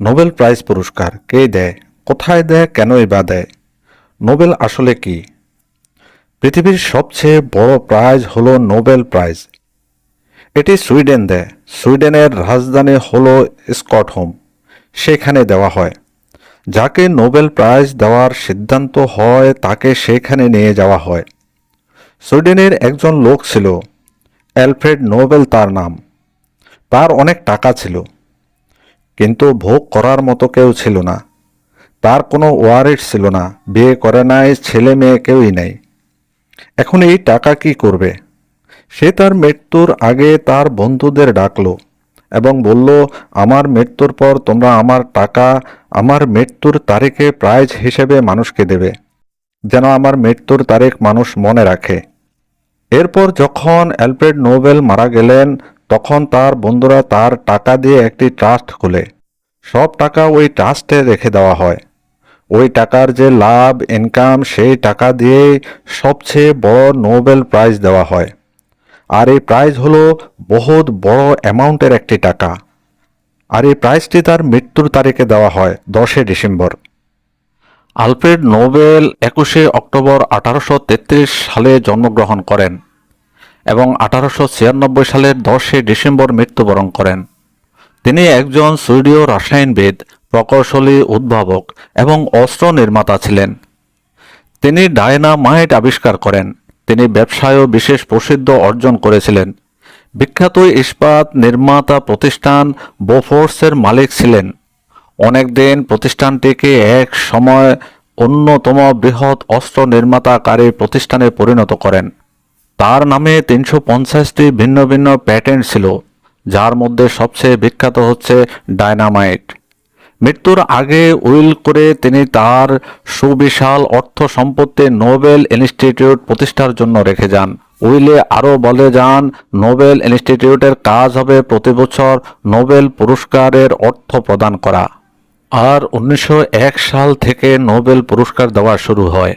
Nobel prize পুরস্কার কে দেয়? কোথায় দেয়? কেনই বা দেয়? নোবেল আসলে কি? পৃথিবীর সবচেয়ে বড় প্রাইজ হল নোবেল প্রাইজ। এটি সুইডেন দেয়। সুইডেনের রাজধানী হলো স্কটহোম। সেখানে দেওয়া হয়। যাকে নোবেল প্রাইজ দেওয়ার সিদ্ধান্ত হয়, তাকে সেখানে নিয়ে যাওয়া হয়। সুইডেনের একজন লোক ছিল, অ্যালফ্রেড নোবেল তার নাম। তার অনেক টাকা ছিল। কিন্তু ভোগ করার মতো কেউ ছিল না। তার কোনো ওয়ারিট ছিল না। বিয়ে করে নাই, ছেলে মেয়ে কেউই নাই। এখন এই টাকা কি করবে? সে তার মৃত্যুর আগে তার বন্ধুদের ডাকলো এবং বলল, আমার মৃত্যুর পর তোমরা আমার টাকা, আমার মৃত্যুর তারিখে প্রাইজ হিসেবে মানুষকে দেবে, যেন আমার মৃত্যুর তারিখ মানুষ মনে রাখে। এরপর যখন অ্যালফ্রেড নোবেল মারা গেলেন তখন তার বন্ধুরা তার টাকা দিয়ে একটি ট্রাস্ট খুলে। সব টাকা ওই ট্রাস্টে রেখে দেওয়া হয়। ওই টাকার যে লাভ, ইনকাম, সেই টাকা দিয়ে সবচেয়ে বড় নোবেল প্রাইজ দেওয়া হয়। আর এই প্রাইজ হলো বহুত বড় অ্যামাউন্টের একটি টাকা। আর এই প্রাইজটি তার মৃত্যুর তারিখে দেওয়া হয় দশে ডিসেম্বর। আলফ্রেড নোবেল একুশে অক্টোবর আঠারোশো তেত্রিশ সালে জন্মগ্রহণ করেন। এবং আঠারোশো ছিয়ানব্বই সালের দশই ডিসেম্বর মৃত্যুবরণ করেন। তিনি একজন সুইডীয় রসায়নবিদ, প্রকৌশলী, উদ্ভাবক এবং অস্ত্র নির্মাতা ছিলেন। তিনি ডায়নামাইট আবিষ্কার করেন। তিনি ব্যবসায়ও বিশেষ প্রসিদ্ধ অর্জন করেছিলেন। বিখ্যাত ইস্পাত নির্মাতা প্রতিষ্ঠান বোফোর্সের মালিক ছিলেন। অনেকদিন প্রতিষ্ঠানটিকে এক সময় অন্যতম বৃহৎ অস্ত্র নির্মাতাকারী প্রতিষ্ঠানে পরিণত করেন। তার নামে তিনশো পঞ্চাশটি ভিন্ন ভিন্ন প্যাটেন্ট ছিল, যার মধ্যে সবচেয়ে বিখ্যাত হচ্ছে ডায়নামাইট মৃত্যুর আগে উইল করে তিনি তার সুবিশাল অর্থ সম্পত্তি নোবেল ইনস্টিটিউট প্রতিষ্ঠার জন্য রেখে যান। উইলে আরও বলে যান, নোবেল ইনস্টিটিউটের কাজ হবে প্রতি বছর নোবেল পুরস্কারের অর্থ প্রদান করা। আর উনিশশো এক সাল থেকে নোবেল পুরস্কার দেওয়া শুরু হয়।